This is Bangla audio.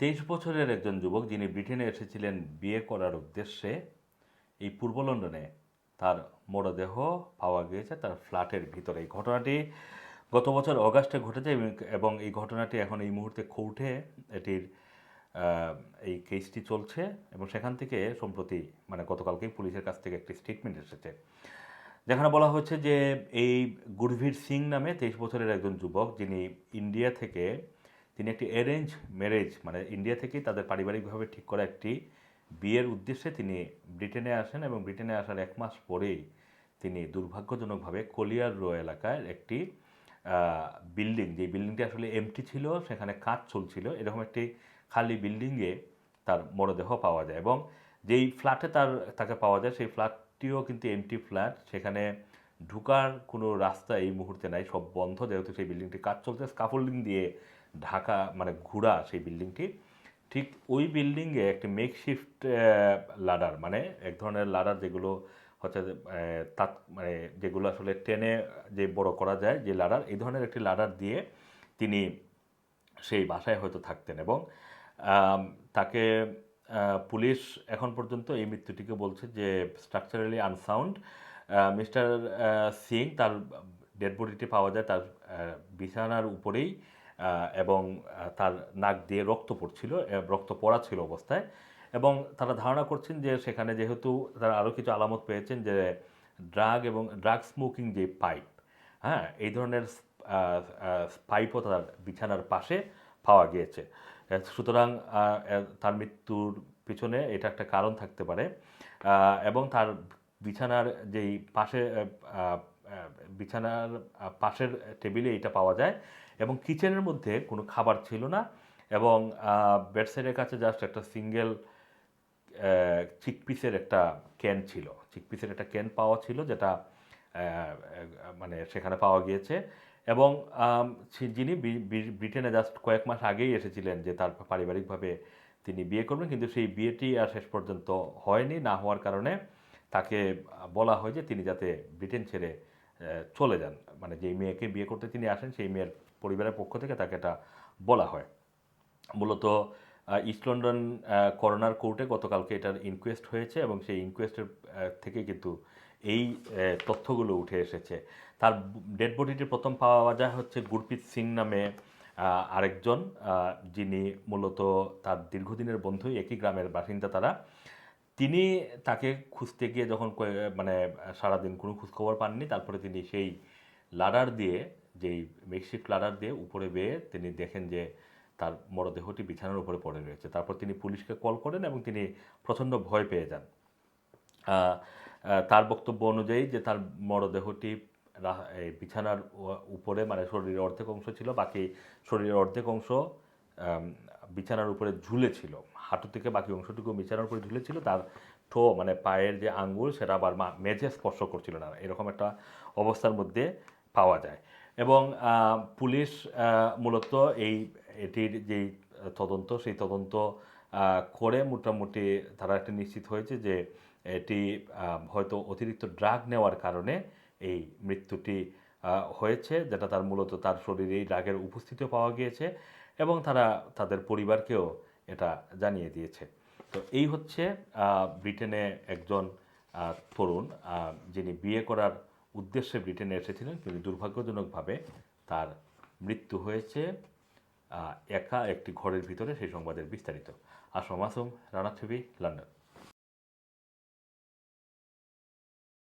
তেইশ বছরের একজন যুবক যিনি ব্রিটেনে এসেছিলেন বিয়ে করার উদ্দেশ্যে এই পূর্ব লন্ডনে, তার মরদেহ পাওয়া গিয়েছে তার ফ্ল্যাটের ভিতরে। এই ঘটনাটি গত বছর অগাস্টে ঘটেছে এবং- এই ঘটনাটি এখন এই মুহূর্তে কোর্টে এটির এই কেসটি চলছে এবং সেখান থেকে সম্প্রতি মানে গতকালকেই পুলিশের কাছ থেকে একটি স্টেটমেন্ট এসেছে। যেখানে বলা হচ্ছে যে এই গুরভীর সিং নামে তেইশ বছরের একজন যুবক যিনি ইন্ডিয়া থেকে তিনি একটি অ্যারেঞ্জ ম্যারেজ মানে ইন্ডিয়া থেকেই তাদের পারিবারিকভাবে ঠিক করা একটি বিয়ের উদ্দেশ্যে তিনি ব্রিটেনে আসেন এবং ব্রিটেনে আসার এক মাস পরেই তিনি দুর্ভাগ্যজনকভাবে কলিয়ার রো এলাকায় একটি বিল্ডিং যে বিল্ডিংটি আসলে এমটি ছিল, সেখানে কাজ চলছিল, এরকম একটি খালি বিল্ডিংয়ে তার মরদেহ পাওয়া যায় এবং যেই ফ্ল্যাটে তার, তাকে পাওয়া যায়, সেই ফ্ল্যাটটিও কিন্তু এমটি ফ্ল্যাট সেখানে ঢুকার কোনো রাস্তা এই মুহূর্তে নাই, সব বন্ধ, যেহেতু সেই বিল্ডিংটি কাজ চলছে স্কাফোল্ডিং দিয়ে ঢাকা মানে ঘুরা সেই বিল্ডিংটি, ঠিক ওই বিল্ডিংয়ে একটি মেকশিফট লাডার মানে এক ধরনের লাডার যেগুলো হচ্ছে তাত মানে যেগুলো আসলে টেনে যে বড় করা যায় যে লাডার এই ধরনের একটি লাডার দিয়ে তিনি সেই বাসায় হয়তো থাকতেন এবং তাকে পুলিশ এখন পর্যন্ত এই মৃত্যুটিকে বলছে যে স্ট্রাকচারালি আনসাউন্ড মিস্টার সিং তার ডেড বডিটি পাওয়া যায় তার বিছানার উপরেই এবং তার নাক দিয়ে রক্ত পড়ছিল রক্ত পড়া ছিল অবস্থায়। এবং তারা ধারণা করছেন যে সেখানে যেহেতু তারা আরও কিছু আলামত পেয়েছেন যে ড্রাগ এবং ড্রাগ স্মোকিং যে পাইপ হ্যাঁ এই ধরনের পাইপও তার বিছানার পাশে পাওয়া গিয়েছে। সুতরাং তার মৃত্যুর পিছনে এটা একটা কারণ থাকতে পারে। এবং তার বিছানার যেই পাশে বিছানার পাশের টেবিলে এটা পাওয়া যায় এবং কিচেনের মধ্যে কোনো খাবার ছিল না এবং বেডসাইডের কাছে জাস্ট একটা সিঙ্গেল চিকপিসের একটা ক্যান ছিল। চিকপিসের একটা ক্যান পাওয়া ছিল যেটা মানে সেখানে পাওয়া গিয়েছে এবং যিনি ব্রিটেনে জাস্ট কয়েক মাস আগেই এসেছিলেন যে তার পারিবারিকভাবে তিনি বিয়ে করবেন কিন্তু সেই বিয়েটি আর শেষ পর্যন্ত হয়নি। না হওয়ার কারণে তাকে বলা হয় যে তিনি যাতে ব্রিটেন ছেড়ে চলে যান। মানে যেই মেয়েকে বিয়ে করতে তিনি আসেন, সেই মেয়ের পরিবারের পক্ষ থেকে তাকে এটা বলা হয়। মূলত ইস্ট লন্ডন করোনার কোর্টে গতকালকে এটার ইনকোয়েস্ট হয়েছে এবং সেই ইনকোয়েস্টের থেকে কিন্তু এই তথ্যগুলো উঠে এসেছে। তার ডেড বডিটি প্রথম পাওয়া যায় হচ্ছে গুরপ্রীত সিং নামে আরেকজন যিনি মূলত তার দীর্ঘদিনের বন্ধুই, একই গ্রামের বাসিন্দা তারা। তিনি তাকে খুঁজতে গিয়ে যখন মানে সারাদিন কোনো খোঁজখবর পাননি, তারপরে তিনি সেই লাডার দিয়ে, যেই মেকশিফট লাডার দিয়ে উপরে বেয়ে তিনি দেখেন যে তার মরদেহটি বিছানার উপরে পড়ে রয়েছে। তারপর তিনি পুলিশকে কল করেন এবং তিনি প্রচণ্ড ভয় পেয়ে যান। তার বক্তব্য অনুযায়ী যে তার মরদেহটি বিছানার উপরে মানে শরীরের অর্ধেক অংশ ছিল, বাকি শরীরের অর্ধেক অংশ বিছানার উপরে ঝুলেছিল। হাঁটু থেকে বাকি অংশটুকু বিছানার উপরে ঝুলে ছিল তার ঠো মানে পায়ের যে আঙ্গুল, সেটা আবার মা- মেঝে স্পর্শ করছিল না। এরকম একটা অবস্থার মধ্যে পাওয়া যায়। এবং পুলিশ মূলত এই, এটির যেই তদন্ত, সেই তদন্ত করে মোটামুটি তারা একটা নিশ্চিত হয়েছে যে এটি হয়তো অতিরিক্ত ড্রাগ নেওয়ার কারণে এই মৃত্যুটি হয়েছে, যেটা তার মূলত তার শরীরে এই ড্রাগের উপস্থিতিও পাওয়া গিয়েছে। এবং তারা তাদের পরিবারকেও এটা জানিয়ে দিয়েছে। তো এই হচ্ছে ব্রিটেনে একজন তরুণ যিনি বিয়ে করার উদ্দেশ্যে ব্রিটেনে এসেছিলেন। কিন্তু দুর্ভাগ্যজনকভাবে তার মৃত্যু হয়েছে একা একটি ঘরের ভিতরে। সেই সংবাদের বিস্তারিত। আসম আসম রানা ছবি লন্ডন।